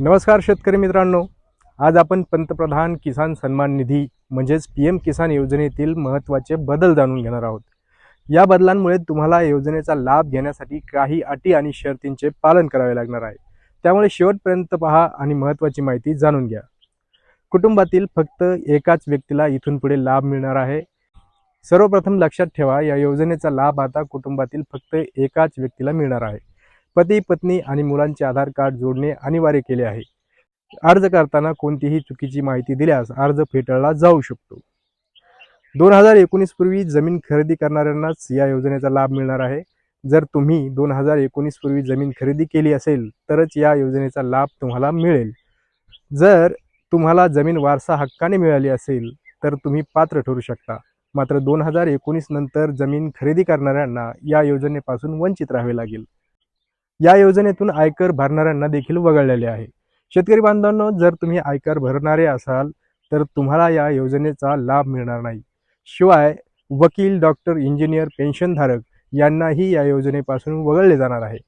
नमस्कार शेतकरी मित्रांनो. आज आपण पंतप्रधान किसान सन्मान निधी म्हणजेच पी एम किसान योजनेतील महत्त्वाचे बदल जाणून घेणार आहोत. या बदलांमुळे तुम्हाला योजनेचा लाभ घेण्यासाठी काही अटी आणि शर्तींचे पालन करावे लागणार आहे. त्यामुळे शेवटपर्यंत पहा आणि महत्त्वाची माहिती जाणून घ्या. कुटुंबातील फक्त एकाच व्यक्तीला इथून पुढे लाभ मिळणार आहे. सर्वप्रथम लक्षात ठेवा या योजनेचा लाभ आता कुटुंबातील फक्त एकाच व्यक्तीला मिळणार आहे. पती पत्नी आणि मुलांचे आधार कार्ड जोडणे अनिवार्य केले आहे. अर्ज करताना कोणतीही चुकीची माहिती दिल्यास अर्ज फेटाळला जाऊ शकतो. दोन हजार एकोणीस पूर्वी जमीन खरेदी करणाऱ्यांनाच या योजनेचा लाभ मिळणार आहे. जर तुम्ही दोन हजार एकोणीस पूर्वी जमीन खरेदी केली असेल तरच या योजनेचा लाभ तुम्हाला मिळेल. जर तुम्हाला जमीन वारसा हक्काने मिळाली असेल तर तुम्ही पात्र ठरू शकता. मात्र दोन हजार एकोणीस नंतर जमीन खरेदी करणाऱ्यांना या योजनेपासून वंचित राहावे लागेल. या योजनेतून आयकर भरणाऱ्यांना देखील वगळलेले आहे. शेतकरी बांधवांनो जर तुम्ही आयकर भरणारे असाल तर तुम्हाला या योजनेचा लाभ मिळणार नाही. शिवाय वकील डॉक्टर इंजिनियर पेन्शनधारक यांनाही या योजनेपासून वगळले जाणार आहे.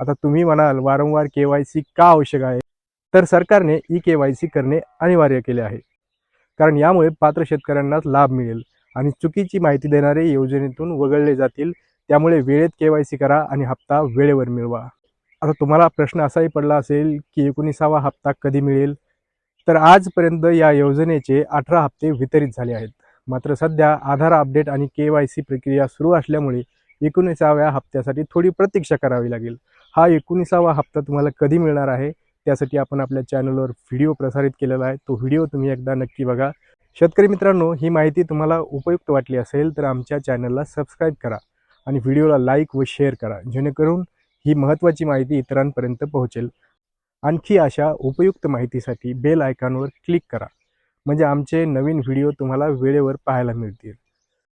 आता तुम्ही म्हणाल वारंवार के वाय सी का आवश्यक आहे? तर सरकारने ई के वाय सी करणे अनिवार्य केले आहे. कारण यामुळे पात्र शेतकऱ्यांनाच लाभ मिळेल आणि चुकीची माहिती देणारे योजनेतून वगळले जातील. त्यामुळे वेळेत के वाय सी करा आणि हप्ता वेळेवर मिळवा. आता तुम्हाला प्रश्न असाही पडला असेल की एकोणीसावा हप्ता कधी मिळेल? तर आजपर्यंत या योजनेचे अठरा हप्ते वितरित झाले आहेत. मात्र सध्या आधार अपडेट आणि के वाय सी प्रक्रिया सुरू असल्यामुळे एकोणीसाव्या हप्त्यासाठी थोडी प्रतीक्षा करावी लागेल. हा एकोणीसावा हप्ता तुम्हाला कधी मिळणार आहे? त्यासाठी आपण आपल्या चॅनलवर व्हिडिओ प्रसारित केलेला आहे. तो व्हिडिओ तुम्ही एकदा नक्की बघा. शेतकरी मित्रांनो ही माहिती तुम्हाला उपयुक्त वाटली असेल तर आमच्या चॅनलला सबस्क्राईब करा आणि व्हिडिओला लाईक व शेअर करा. जेणेकरून ही महत्त्वाची माहिती इतरांपर्यंत पोहोचेल. आणखी अशा उपयुक्त माहितीसाठी बेल आयकॉनवर क्लिक करा. म्हणजे आमचे नवीन व्हिडिओ तुम्हाला वेळेवर पाहायला मिळतील.